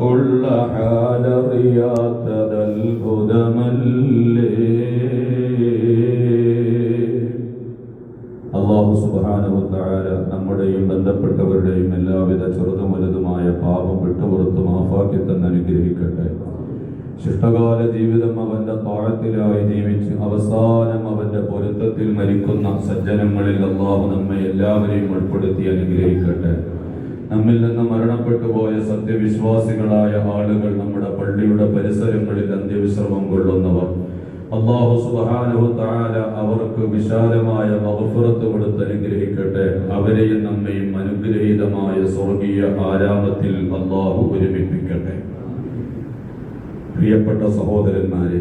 കുള്ള ഹാലറിയാത്തതത്ഭുതമല്ലേ? അള്ളാഹു സുബാനുവത്താര നമ്മുടെയും ബന്ധപ്പെട്ടവരുടെയും എല്ലാവിധ ചെറുതും വലുതുമായ പാപം വിട്ടുപുറത്തും ആഫാക്കി തന്നെ അനുഗ്രഹിക്കട്ടെ. ശിഷ്ടകാല ജീവിതം അവന്റെ താഴത്തിലായി ജീവിച്ച് അവസാനം അവന്റെ പൊരുത്തത്തിൽ മരിക്കുന്ന സജ്ജനങ്ങളിൽ അള്ളാഹു നമ്മെ എല്ലാവരെയും ഉൾപ്പെടുത്തി അനുഗ്രഹിക്കട്ടെ. നമ്മിൽ നിന്ന് മരണപ്പെട്ടു പോയ സത്യവിശ്വാസികളായ ആളുകൾ നമ്മുടെ പള്ളിയുടെ പരിസരങ്ങളിൽ അന്ത്യവിശ്രമം കൊള്ളുന്നവർ. അള്ളാഹു സുബാനഹു താര അവർക്ക് വിശാലമായ മഹഫുറത്ത് കൊടുത്ത് അനുഗ്രഹിക്കട്ടെ. അവരെയും നമ്മയും അനുഗ്രഹീതമായ സ്വർഗീയ ആരാമത്തിൽ അള്ളാഹു ഒരുമിപ്പിക്കട്ടെ. പ്രിയപ്പെട്ട സഹോദരന്മാരെ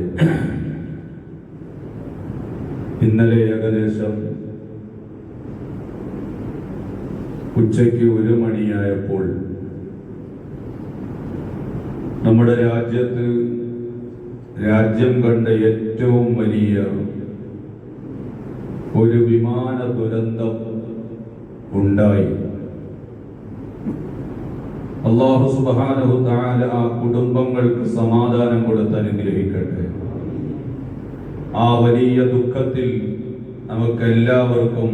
ഇന്നലെ ഏകദേശം ഉച്ചയ്ക്ക് ഒരു മണിയായപ്പോൾ നമ്മുടെ രാജ്യത്ത് രാജ്യം കണ്ട ഏറ്റവും വലിയ ഒരു വിമാന ദുരന്തം ഉണ്ടായി. അള്ളാഹു സുബാനഹു താല ആ കുടുംബങ്ങൾക്ക് സമാധാനം കൊടുത്ത് അനുഗ്രഹിക്കട്ടെ. ആ വലിയ ദുഃഖത്തിൽ നമുക്ക് എല്ലാവർക്കും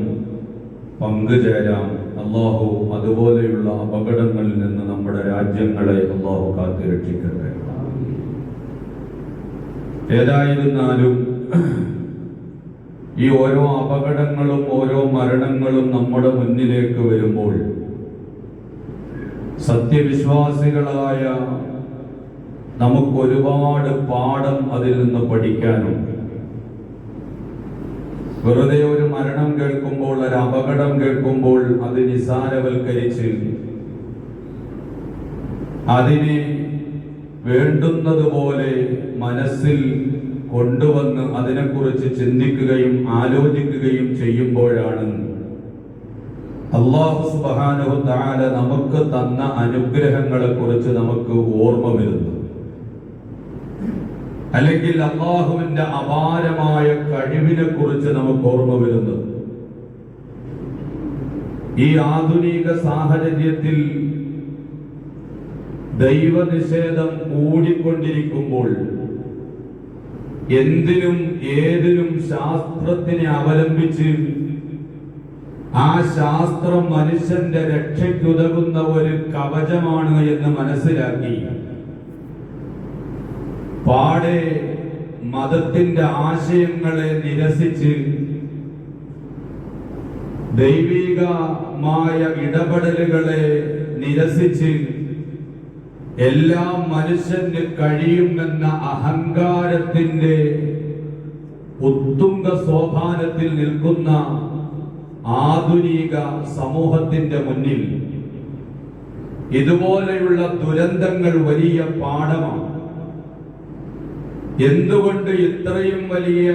പങ്കുചേരാം. അള്ളാഹു അതുപോലെയുള്ള അപകടങ്ങളിൽ നിന്ന് നമ്മുടെ രാജ്യങ്ങളെ അള്ളാഹു കാത്തു രക്ഷിക്കട്ടെ. ഏതായിരുന്നാലും ഈ ഓരോ അപകടങ്ങളും ഓരോ മരണങ്ങളും നമ്മുടെ മുന്നിലേക്ക് വരുമ്പോൾ സത്യവിശ്വാസികളായ നമുക്ക് ഒരുപാട് പാഠം അതിൽ നിന്ന് പഠിക്കാനുണ്ട്. വെറുതെ ഒരു മരണം കേൾക്കുമ്പോൾ ഒരു അപകടം കേൾക്കുമ്പോൾ അത് നിസാരവൽക്കരിച്ച് അതിനെ വേണ്ടുന്നതുപോലെ മനസ്സിൽ കൊണ്ടുവന്ന് അതിനെക്കുറിച്ച് ചിന്തിക്കുകയും ആലോചിക്കുകയും ചെയ്യുമ്പോഴാണ് അള്ളാഹു സുബാനുഹു താല നമുക്ക് തന്ന അനുഗ്രഹങ്ങളെ കുറിച്ച് നമുക്ക് ഓർമ്മ വരുന്നു അല്ലെങ്കിൽ അള്ളാഹുവിന്റെ അപാരമായ കഴിവിനെ കുറിച്ച് നമുക്ക് ഓർമ്മ വരുന്നത്. ഈ ആധുനിക സാഹചര്യത്തിൽ ദൈവനിഷേധം കൂടിക്കൊണ്ടിരിക്കുമ്പോൾ എന്തിനും ഏതിനും ശാസ്ത്രത്തിനെ അവലംബിച്ച് ആ ശാസ്ത്രം മനുഷ്യന്റെ രക്ഷയ്ക്കുതകുന്ന ഒരു കവചമാണ് എന്ന് മനസ്സിലാക്കി പാടെ മതത്തിന്റെ ആശയങ്ങളെ നിരസിച്ച് ദൈവികമായ ഇടപെടലുകളെ നിരസിച്ച് എല്ലാ മനുഷ്യന് കഴിയുമെന്ന അഹങ്കാരത്തിന്റെ ഉത്തുംഗ സോപാനത്തിൽ നിൽക്കുന്ന ആധുനിക സമൂഹത്തിന്റെ മുന്നിൽ ഇതുപോലെയുള്ള ദുരന്തങ്ങൾ വലിയ പാഠമാണ്. എന്തുകൊണ്ട് ഇത്രയും വലിയ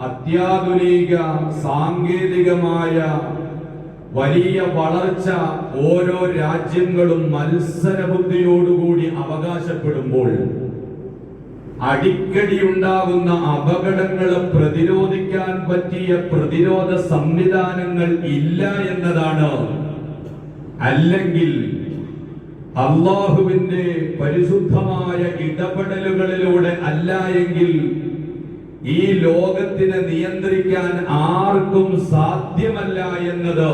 അത്യാധുനിക സാങ്കേതികമായ വലിയ വളർച്ച ഓരോ രാജ്യങ്ങളും മത്സരബുദ്ധിയോടുകൂടി അവകാശപ്പെടുമ്പോൾ അടിക്കടി ഉണ്ടാകുന്ന അപകടങ്ങളെ പ്രതിരോധിക്കാൻ പറ്റിയ പ്രതിരോധ സംവിധാനങ്ങൾ ഇല്ല എന്നതാണ്. അല്ലെങ്കിൽ അള്ളാഹുവിന്റെ പരിശുദ്ധമായ ഇടപെടലുകളിലൂടെ അല്ല എങ്കിൽ ഈ ലോകത്തിനെ നിയന്ത്രിക്കാൻ ആർക്കും സാധ്യമല്ല എന്നത്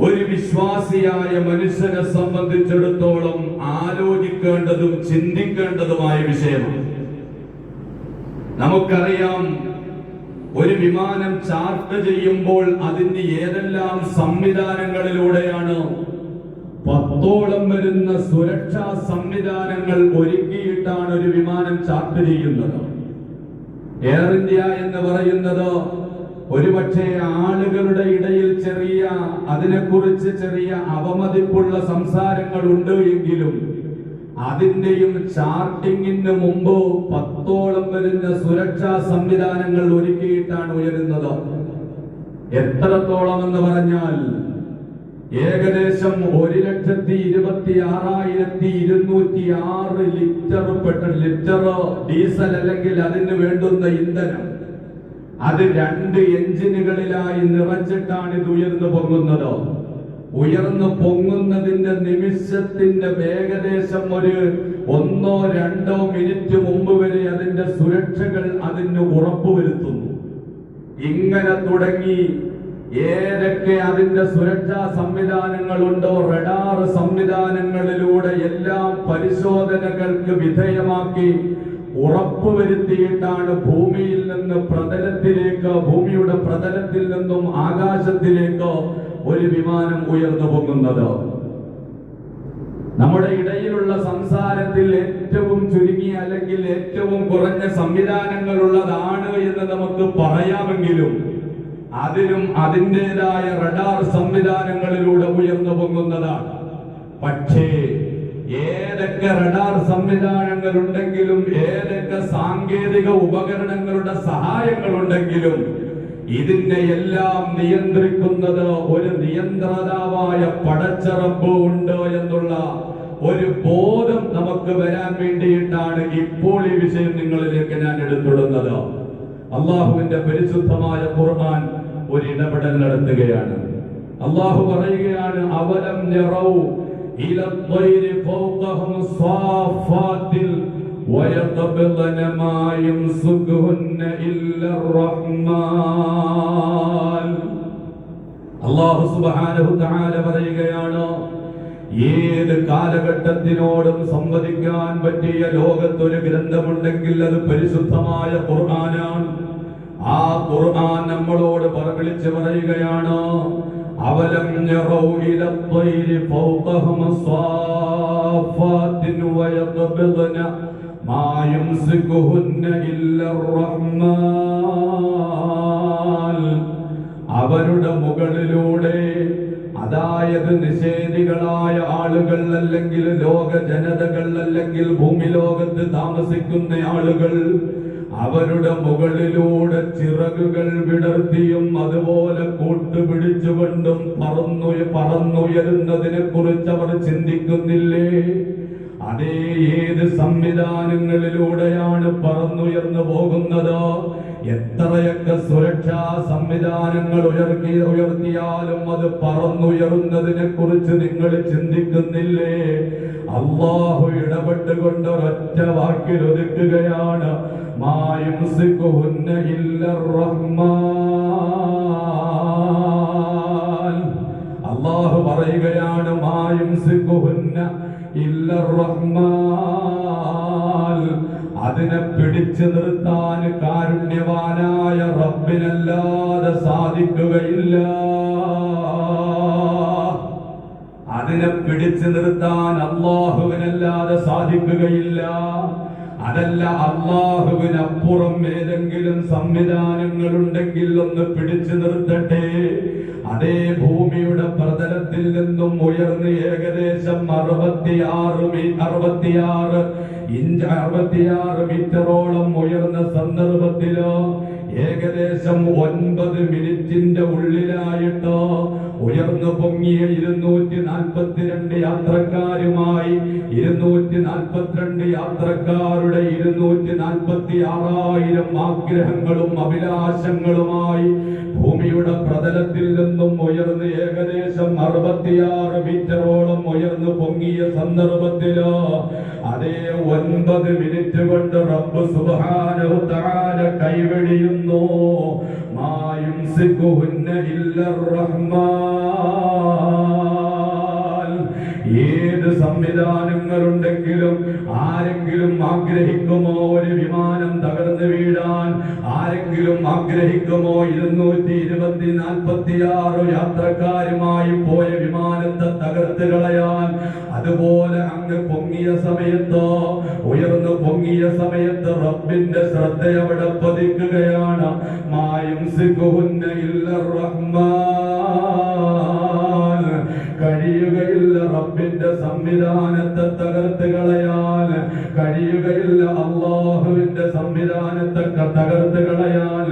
ഒരു വിശ്വാസിയായ മനുഷ്യനെ സംബന്ധിച്ചിടത്തോളം ആലോചിക്കേണ്ടതും ചിന്തിക്കേണ്ടതുമായ വിഷയമാണ്. നമുക്കറിയാം ഒരു വിമാനം ചാർട്ട് ചെയ്യുമ്പോൾ അതിന്റെ ഏതെല്ലാം സംവിധാനങ്ങളിലൂടെയാണ് പത്തോളം വരുന്ന സുരക്ഷാ സംവിധാനങ്ങൾ ഒരുക്കിയിട്ടാണ് ഒരു വിമാനം ചാർട്ട് ചെയ്യുന്നത്. എയർ ഇന്ത്യ എന്ന് പറയുന്നത് ഒരുപക്ഷെ ആളുകളുടെ ഇടയിൽ ചെറിയ അതിനെക്കുറിച്ച് ചെറിയ അവമതിപ്പുള്ള സംസാരങ്ങൾ ഉണ്ട് എങ്കിലും അതിന്റെയും ചാർട്ടിങ്ങിന് മുമ്പ് പത്തോളം വരുന്ന സുരക്ഷാ സംവിധാനങ്ങൾ ഒരുക്കിയിട്ടാണ് ഉയരുന്നത്. എത്രത്തോളം എന്ന് പറഞ്ഞാൽ ഏകദേശം ഒരു ലക്ഷത്തി ഇരുപത്തി ആറായിരത്തി ഇരുന്നൂറ്റി ആറ് ലിറ്റർ പെട്രോൾ ലിറ്റർ ഡീസൽ അല്ലെങ്കിൽ അതിന് വേണ്ടുന്ന ഇന്ധനം. അത് രണ്ട് എഞ്ചിനുകളിലായി നിറച്ചിട്ടാണ് ഇത് ഉയർന്നു പൊങ്ങുന്നത്. ഉയർന്നു പൊങ്ങുന്നതിന്റെ നിമിഷത്തിന്റെ ഏകദേശം ഒരു ഒന്നോ രണ്ടോ മിനിറ്റ് മുമ്പ് വരെ അതിന്റെ സുരക്ഷകൾ അതിന് ഉറപ്പുവരുത്തുന്നു. ഇങ്ങനെ തുടങ്ങി ഏതൊക്കെ അതിന്റെ സുരക്ഷാ സംവിധാനങ്ങളുണ്ടോ റഡാർ സംവിധാനങ്ങളിലൂടെ എല്ലാം പരിശോധനകൾക്ക് വിധേയമാക്കി ഉറപ്പുവരുത്തിയിട്ടാണ് ഭൂമിയിൽ നിന്ന് പ്രതലത്തിലേക്ക് ഭൂമിയുടെ പ്രതലത്തിൽ നിന്നും ആകാശത്തിലേക്ക് ഒരു വിമാനം ഉയർന്നു പൊങ്ങുന്നത്. നമ്മുടെ ഇടയിലുള്ള സംസാരത്തിൽ ഏറ്റവും ചുരുങ്ങിയ അല്ലെങ്കിൽ ഏറ്റവും കുറഞ്ഞ സംവിധാനങ്ങളുള്ളതാണ് എന്ന് നമുക്ക് പറയാമെങ്കിലും അതിനും അതിന്റെതായ റഡാർ സംവിധാനങ്ങളിലൂടെ ഉയർന്നു പൊങ്ങുന്നതാണ്. പക്ഷേ ഏതൊക്കെ റഡാർ സംവിധാനങ്ങൾ ഉണ്ടെങ്കിലും ഏതൊക്കെ സാങ്കേതിക ഉപകരണങ്ങളുടെ സഹായങ്ങളുണ്ടെങ്കിലും ഇതിനെ എല്ലാം നിയന്ത്രിക്കുന്നത് ഒരു നിയന്ത്രതാവായ പടച്ചറപ്പ് ഉണ്ട് എന്നുള്ള ഒരു ബോധം നമുക്ക് വരാൻ വേണ്ടിയിട്ടാണ് ഇപ്പോൾ ഈ വിഷയം നിങ്ങളിലേക്ക് ഞാൻ എടുത്തിടുന്നത്. അള്ളാഹുവിന്റെ പരിശുദ്ധമായ ഖുർആൻ ഒരു ഇടപെടൽ നടത്തുകയാണ് അള്ളാഹു പറയുകയാണ് അവലം യറൗ ഇല الطير فوقهم صافات ويقبضن ما يمسكهن إلا الرحمن അള്ളാഹു സുബ്ഹാനഹു തആല പറയുകയാണ് ഏത് കാലഘട്ടത്തിനോടും സംവദിക്കാൻ പറ്റിയ ലോകത്തൊരു ഗ്രന്ഥമുണ്ടെങ്കിൽ അത് പരിശുദ്ധമായ ഖുർആനാണ് ആ ഖുർആൻ നമ്മളോട് വിളിച്ചു പറയുകയാണ് അവലം യറൗ ഇല ത്വൈരി ഫൗഖഹും സാഫാത്തിൻ വയഖബദന മാ യുംസികുഹുന്ന ഇല്ല റഹ്മാൻ അവരുടെ മുകളിലൂടെ അതായത് നിഷേധികളായ ആളുകൾ അല്ലെങ്കിൽ ലോക ജനതകൾ അല്ലെങ്കിൽ ഭൂമിലോകത്ത് താമസിക്കുന്ന ആളുകൾ അവരുടെ മുകളിലൂടെ ചിറകുകൾ വിടർത്തിയും അതുപോലെ കൂട്ടുപിടിച്ചുകൊണ്ടും പറന്നു പറന്നുയരുന്നതിനെ കുറിച്ച് അവർ ചിന്തിക്കുന്നില്ലേ? അതേ ഏത് സംവിധാനങ്ങളിലൂടെയാണ് പറന്നുയർന്നു പോകുന്നത്? എത്രയൊക്കെ സുരക്ഷാ സംവിധാനങ്ങൾ ഉയർത്തി ഉയർത്തിയാലും അത് പറന്നുയരുന്നതിനെ കുറിച്ച് നിങ്ങൾ ചിന്തിക്കുന്നില്ലേ? അള്ളാഹു ഇടപെട്ടുകൊണ്ട് ഒരൊറ്റ വാക്കിൽ ഒതുക്കുകയാണ്. അള്ളാഹു പറയുകയാണ് മായും ഇല്ല റഹ്മാൻ. അതിനെ പിടിച്ചു നിർത്താൻ കാരുണ്യവാനായ റബ്ബിനല്ലാതെ സാധിക്കുകയില്ല. അതിനെ പിടിച്ചു നിർത്താൻ അള്ളാഹുവിനല്ലാതെ സാധിക്കുകയില്ല. അതല്ല അള്ളാഹുവിനപ്പുറം ഏതെങ്കിലും സംവിധാനങ്ങൾ ഉണ്ടെങ്കിൽ ഒന്ന് പിടിച്ചു നിർത്തട്ടെ. അതേ ഭൂമിയുടെ പ്രതലത്തിൽ നിന്നും ഉയർന്ന് ഏകദേശം അറുപത്തിയാറ് അറുപത്തിയാറ് ഇഞ്ച് അറുപത്തിയാറ് മീറ്ററോളം ഉയർന്ന സന്ദർഭത്തിലോ ഏകദേശം ഒൻപത് മിനിറ്റിന്റെ ഉള്ളിലായിട്ട് ഉയർന്നു പൊങ്ങിയ ഇരുന്നൂറ്റി നാൽപ്പത്തിരണ്ട് യാത്രക്കാരുമായി ഇരുന്നൂറ്റി നാൽപ്പത്തിരണ്ട് യാത്രക്കാരുടെ ഇരുന്നൂറ്റി നാൽപ്പത്തി ആറായിരം ആഗ്രഹങ്ങളും അഭിലാഷങ്ങളുമായി ഭൂമിയുടെ പ്രതലത്തിൽ നിന്നും ഉയർന്ന് ഏകദേശം അറുപത്തിയാറ് മീറ്ററോളം ഉയർന്നു പൊങ്ങിയ സന്ദർഭത്തിലോ അതേ ഒൻപത് മിനിറ്റ് കൊണ്ട് റബ്ബ് സുബ്ഹാനഹു തആല കൈവെടിയുന്നു മായും ഇല്ലർ റഹ്മാൻ ഏത് സംവിധാനങ്ങളുണ്ടെങ്കിലും ആരെങ്കിലും ആഗ്രഹിക്കുമോ ഒരു വിമാനം തകർന്നു വീഴാൻ? ആരെങ്കിലും ആഗ്രഹിക്കുമോ ഇരുന്നൂറ്റി ഇരുപത്തി നാൽപ്പത്തി ആറ് യാത്രക്കാരുമായി പോയ വിമാനത്തെ തകർത്ത് കളയാൻ? അതുപോലെ അങ്ങ് പൊങ്ങിയ സമയത്തോ ഉയർന്നു പൊങ്ങിയ സമയത്ത് റബ്ബിന്റെ ശ്രദ്ധ അവിടെ പതിക്കുകയാണ്. മായും ഇല്ലർ റഹ്മാൻ. റബ്ബിന്റെ സംവിധാനത്തെ തകർത്ത് കളയാൻ കഴിയുകയില്ല. അള്ളാഹുവിന്റെ സംവിധാനത്തെ തകർത്ത് കളയാൻ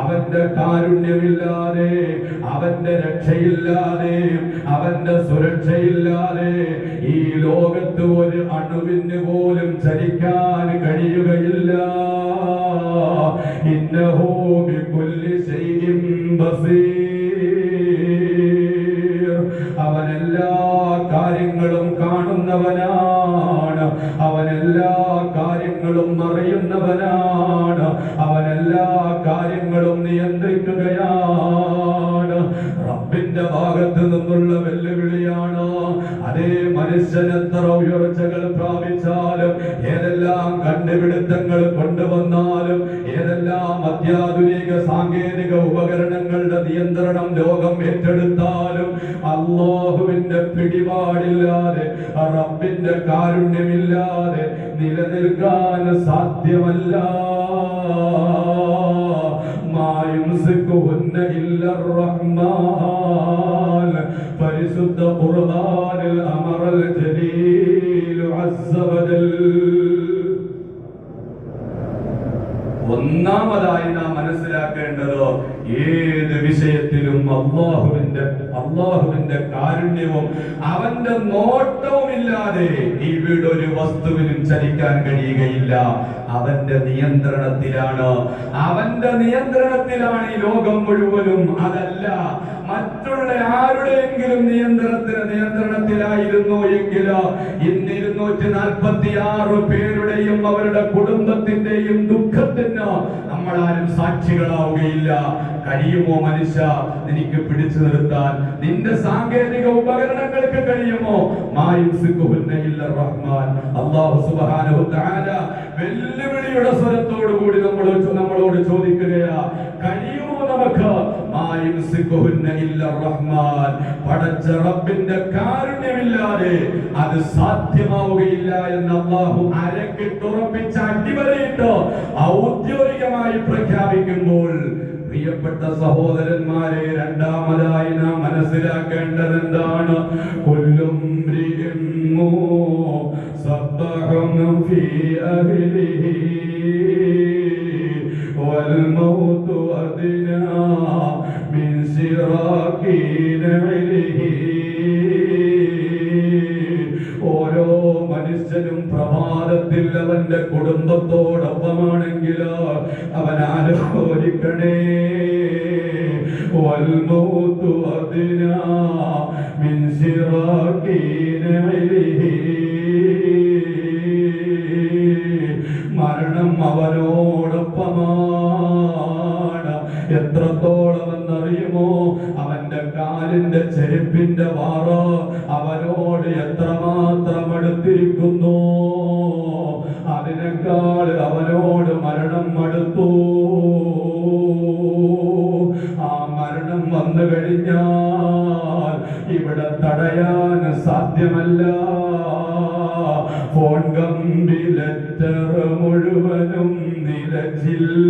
അവന്റെ കാരുണ്യമില്ലാതെ അവന്റെ രക്ഷയില്ലാതെ അവന്റെ സുരക്ഷയില്ലാതെ ഈ ലോകത്ത് ഒരു അണുവിന് പോലും ചലിക്കാൻ കഴിയുകയില്ല. ഇന്നഹോ ബികുല്ലി ശൈഇൻ ബസീർ കാര്യങ്ങളും അറിയുന്നവനാണ് അവൻ എല്ലാ കാര്യങ്ങളും നിയന്ത്രിക്കുകയാണ്. റബ്ബിന്റെ ഭാഗത്ത് നിന്നുള്ള വെല്ലുവിളിയാണ് അതേ മനുഷ്യൻ എത്ര ഉയർച്ചകൾ പ്രാപിച്ചാലും ഏതെല്ലാം കണ്ടുപിടുത്തങ്ങൾ കൊണ്ടുവന്നാലും ഏതെല്ലാം അത്യാധുനിക സാങ്കേതിക ഉപകരണങ്ങളുടെ നിയന്ത്രണം ലോകം ഏറ്റെടുത്താലും പിടിപാടില്ലാതെ റബ്ബിന്റെ കാരുണ്യമില്ലാതെ നിലനിൽക്കാൻ സാധ്യമല്ല. പരിശുദ്ധ ഖുർആനിൽ അമറൽ ജലീൽ ഒന്നാമതായി നാം മനസ്സിലാക്കേണ്ടത് ഏത് വിഷയത്തിലും അള്ളാഹുവിന്റെ അള്ളാഹുവിന്റെ കാരുണ്യവും അവന്റെ നോട്ടവും ഇല്ലാതെ ഈ വീട് ഒരു വസ്തുവിനും ചലിക്കാൻ കഴിയുകയില്ല. അവന്റെ നിയന്ത്രണത്തിലാണ്. അവന്റെ നിയന്ത്രണത്തിലാണ് ഈ ലോകം മുഴുവനും. അതല്ല മറ്റുള്ള ആരുടെയെങ്കിലും നിയന്ത്രണത്തിന് നിയന്ത്രണത്തിലായിരുന്നു എങ്കിൽ ഇന്ന് ഇരുന്നൂറ്റി നാൽപ്പത്തി ആറ് പേരുടെയും അവരുടെ കുടുംബത്തിന്റെയും ദുഃഖത്തിന് നമ്മളാരും സാക്ഷികളാവുകയില്ല. കഴിയുമോ മനുഷ്യ? നിനക്ക് പിടിച്ചു നിർത്താൻ നിന്റെ സാങ്കേതിക ഉപകരണങ്ങൾക്ക് കഴിയുമോ? ഇല്ല റഹ്മാൻ അല്ലാഹു സുബ്ഹാനഹു വെല്ലുവിളിയുടെ സ്വരത്തോടു കൂടി നമ്മൾ നമ്മളോട് ചോദിക്കുകയാ കഴിയുമോ നമുക്ക്? പടച്ച റബ്ബിന്റെ കാരുണ്യമില്ലാതെ അത് സാധ്യമാവുകയില്ല എന്ന് അള്ളാഹു അരക്കിട്ടുറപ്പിച്ച അടിവരയിട്ട് ഔദ്യോഗികമായി പ്രഖ്യാപിക്കുമ്പോൾ പ്രിയപ്പെട്ട സഹോദരന്മാരെ രണ്ടാമതായി നാം മനസ്സിലാക്കേണ്ടത് എന്താണ് കൊല്ലും ഫീ അഹ്ലിഹി والموت أدنى من سراك نعله ഓരോ മനുഷ്യനും പ്രഭാതത്തിൽ അവന്റെ കുടുംബത്തോടൊപ്പമാണെങ്കിൽ അവൻ ആലോചിക്കണേ والموت أدنى എത്രമാത്രം അടുത്തിരിക്കുന്നു അതിനേക്കാൾ അവനോട് മരണം അടുത്തു ആ മരണം വന്നു കഴിഞ്ഞാൽ ഇവിടെ തടയാൻ സാധ്യമല്ല. ഫോൺ കമ്പി ലെറ്റർ മുഴുവനും നിലച്ചില്ലേ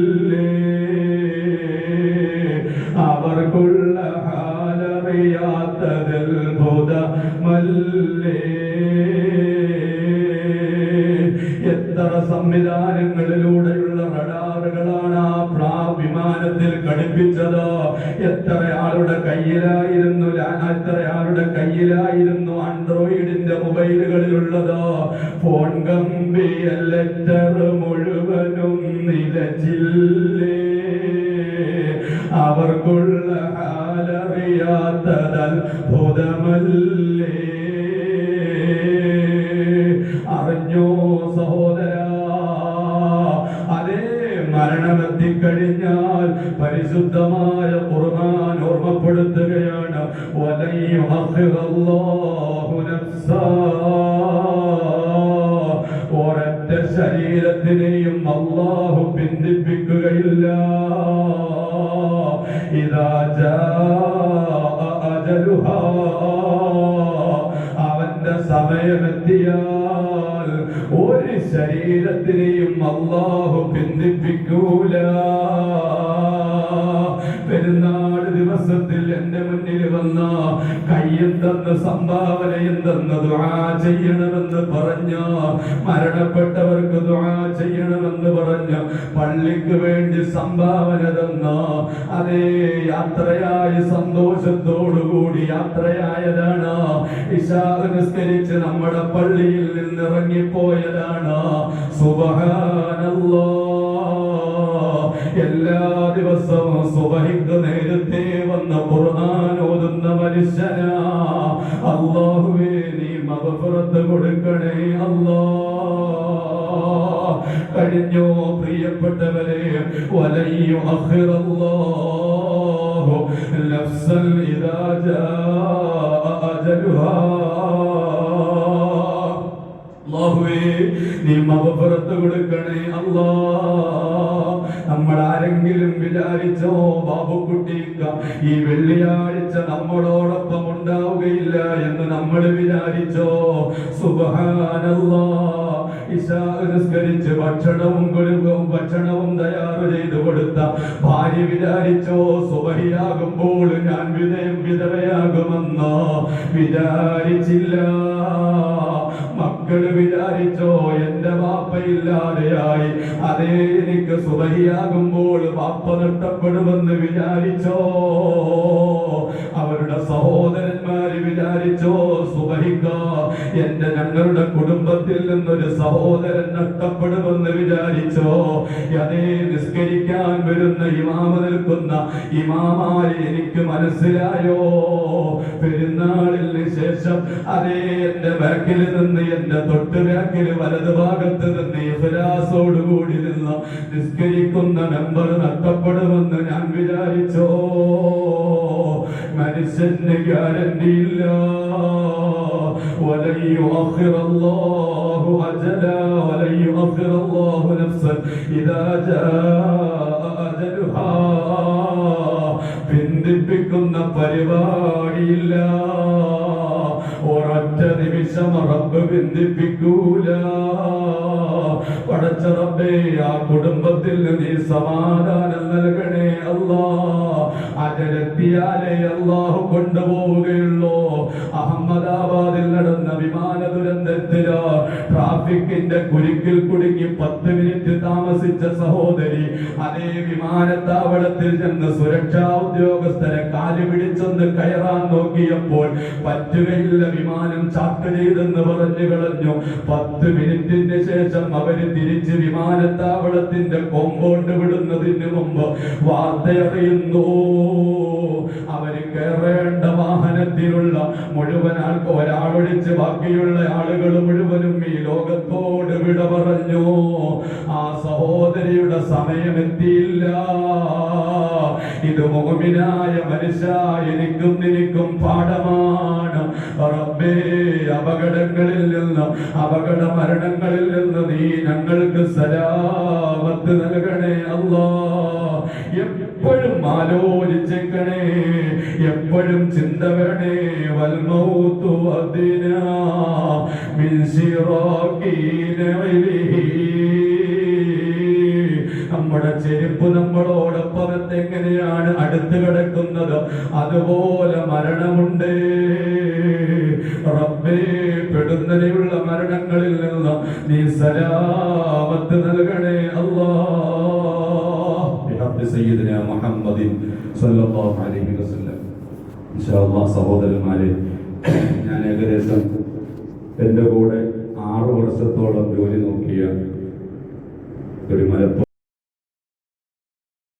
ഘടിപ്പിച്ചത് എത്ര ആളുടെ കയ്യിലായിരുന്നു എത്ര ആളുടെ കയ്യിലായിരുന്നു ആൻഡ്രോയിഡിന്റെ മൊബൈലുകളിലുള്ളത്? ഫോൺ കമ്പി ലെറ്റർ മുഴുവനും നിലച്ചില്ലേ? അവർക്കുള്ള ഹാലറിയാത്തതൽ ഭൂതമല്ലേ? അറിഞ്ഞോ സഹോദര? അതേ മരണമെത്തിക്കഴിഞ്ഞാൽ പരിശുദ്ധമായ ഖുർആൻ ഓർമ്മപ്പെടുത്തുകയാണ്. ഒരൊറ്റ ശരീരത്തിനെയും അള്ളാഹു പിന്തിപ്പിക്കുകയില്ല അവന്റെ സമയമെത്തിയാൽ ഒരു ശരീരത്തിനെയും അള്ളാഹു പിന്തിപ്പിക്കൂല ദിവസത്തിൽ എന്റെ മുന്നിൽ വന്ന കയ്യെന്തെന്ന് സംഭാവന എന്തെന്ന് ദുആ ചെയ്യണമെന്ന് പറഞ്ഞ മരണപ്പെട്ടവർക്ക് ദുആ ചെയ്യണമെന്ന് പറഞ്ഞ പള്ളിക്ക് വേണ്ടി സംഭാവന തന്ന. അതേ യാത്രയായി സന്തോഷത്തോടുകൂടി യാത്രയായതാണ്. ഇശാ നിസ്കരിച്ച് നമ്മുടെ പള്ളിയിൽ നിന്ന് ഇറങ്ങിപ്പോയതാണ് സുബഹാനല്ലോ. എല്ലാ ദിവസവും സുബഹിക്ക് നേരത്തെ മനുഷ്യനാ അല്ലാഹുവേ നീ മഗ്ഫിറത്ത് കൊടുക്കണേ അല്ലാ കഴിഞ്ഞോ പ്രിയപ്പെട്ടവരെ വലയ്യു അഖിറല്ലാഹു നഫ്സൻ ഇദാ ജാഅ അജലുഹാ അല്ലാഹുവേ നീ മകഫറത്ത് കൊടുക്കണേ അല്ലാ നമ്മൾ ആരെങ്കിലും വിചാരിച്ചോ ബാബുക്കുട്ടിക്ക ഈ വെള്ളിയാഴ്ച നമ്മളോടൊപ്പം ഉണ്ടാവുകയില്ല എന്ന് നമ്മൾ വിചാരിച്ചോ? സുബഹാനല്ലാ. ഭക്ഷണവും കൊടുക്കും ഭക്ഷണവും തയ്യാറ് ചെയ്തു കൊടുത്ത ഭാര്യ വിചാരിച്ചോ? സുബഹിയാകുമ്പോൾ ഞാൻ വിധയം വിധവയാകുമെന്നോ? വിചാരിച്ചില്ല. മക്കൾ വാപ്പയില്ലാതെയായി അതേ എനിക്ക് സുബഹിയാകുമ്പോൾ വാപ്പ നഷ്ടപ്പെടുമെന്ന് വിചാരിച്ചോ? അവരുടെ സഹോദരന്മാര് വിചാരിച്ചോ? സുബഹിക്ക എന്റെ ഞങ്ങളുടെ കുടുംബത്തിൽ നിന്നൊരു സഹോദരൻ നഷ്ടപ്പെടുമെന്ന് വിചാരിച്ചോ? അതേ നിസ്കരിക്കാൻ വരുന്ന ഇമാമ നിൽക്കുന്ന ഇമാമായി എനിക്ക് മനസ്സിലായോ? പെരുന്നാളിന് ശേഷം അതേ എന്റെ ബാക്കിൽ നിന്ന് എന്റെ തൊട്ട് ബാക്കിൽ വലത് ഭാഗത്ത് നിന്ന് ഇഫ്ലാസോടുകൂടി നിന്ന് നിസ്കരിക്കുന്ന നമ്പർ നഷ്ടപ്പെടുമെന്ന് ഞാൻ വിചാരിച്ചോ മനുഷ്യന് ഗ്യാരണ്ടി ഇല്ല ولن يؤخر الله أجلا ولن يؤخر الله نفسا إذا جاء أجلها ബന്ധിപ്പിക്കുന്ന പരിപാടിയില്ല ഒരൊറ്റ നിമിഷം റബ്ബ് ബന്ധിപ്പിക്കൂല പടച്ച റബ്ബേ ആ കുടുംബത്തിൽ നീ സമാധാനം നൽകണേ അല്ലാ അജലെത്തിയാലേ അള്ളാഹു കൊണ്ടുപോവുകയുള്ളൂ. അഹമ്മദാബാദിൽ നടന്ന വിമാന ദുരന്തത്തിൽ ട്രാഫിക്കിന്റെ കുരുക്കിൽ കുടുങ്ങി പത്ത് മിനിറ്റ് താമസിച്ച സഹോദരി അതേ വിമാനത്താവളത്തിൽ ചെന്ന് സുരക്ഷാ ഉദ്യോഗസ്ഥരെ കാൽ പിടിച്ചെന്ന് കയറാൻ നോക്കിയപ്പോൾ പറ്റുകയില്ല വിമാനം ചാക്ക് ചെയ്തെന്ന് പറഞ്ഞു കളഞ്ഞു. പത്ത് മിനിറ്റിന്റെ ശേഷം അവർ തിരിച്ച് വിമാനത്താവളത്തിന്റെ കോമ്പൗണ്ട് വിടുന്നതിന് മുമ്പ് വാർത്തയറിയുന്നു. അവർ കയറേണ്ട വാഹനത്തിലുള്ള മുഴുവൻ ആൾക്ക് ഒരാളൊഴിച്ച് ബാക്കിയുള്ള ആളുകൾ മുഴുവനും ഈ ലോകത്തോട് വിട പറഞ്ഞു. ആ സഹോദരിയുടെ സമയം എത്തിയില്ല ഇത് മുഖമിനായ മനുഷ്യ എനിക്കും നിനക്കും പാഠമാണ്. റബ്ബേ അപകടങ്ങളിൽ നിന്ന് അപകട മരണങ്ങളിൽ നിന്ന് നീ ഞങ്ങൾക്ക് സലാമത്ത് നൽകണേ അല്ലാ. എപ്പോഴും ആലോചിച്ചേക്കണേ എപ്പോഴും ചിന്ത വേണേ വൽമൗത്തു നമ്മുടെ ചെരുപ്പ് നമ്മളോടൊപ്പം എങ്ങനെയാണ് അടുത്ത് കിടക്കുന്നത്? അതുപോലെ മരണമുണ്ട്. റബ്ബേ പെടുന്നതിനുള്ള മരണങ്ങളിൽ നിന്ന് നീ സലാമത്ത് നൽകണേ അല്ലാ ബിഹഖ് സയ്യിദിന മുഹമ്മദിൻ സ്വല്ലല്ലാഹു അലൈഹി വസല്ലം ഇൻഷാ അല്ലാഹ് സഹോദരന്മാരെ ഞാൻ ഏകദേശം എന്റെ കൂടെ ആറ് വർഷത്തോളം ജോലി നോക്കിയ ഒരു മലപ്പുറം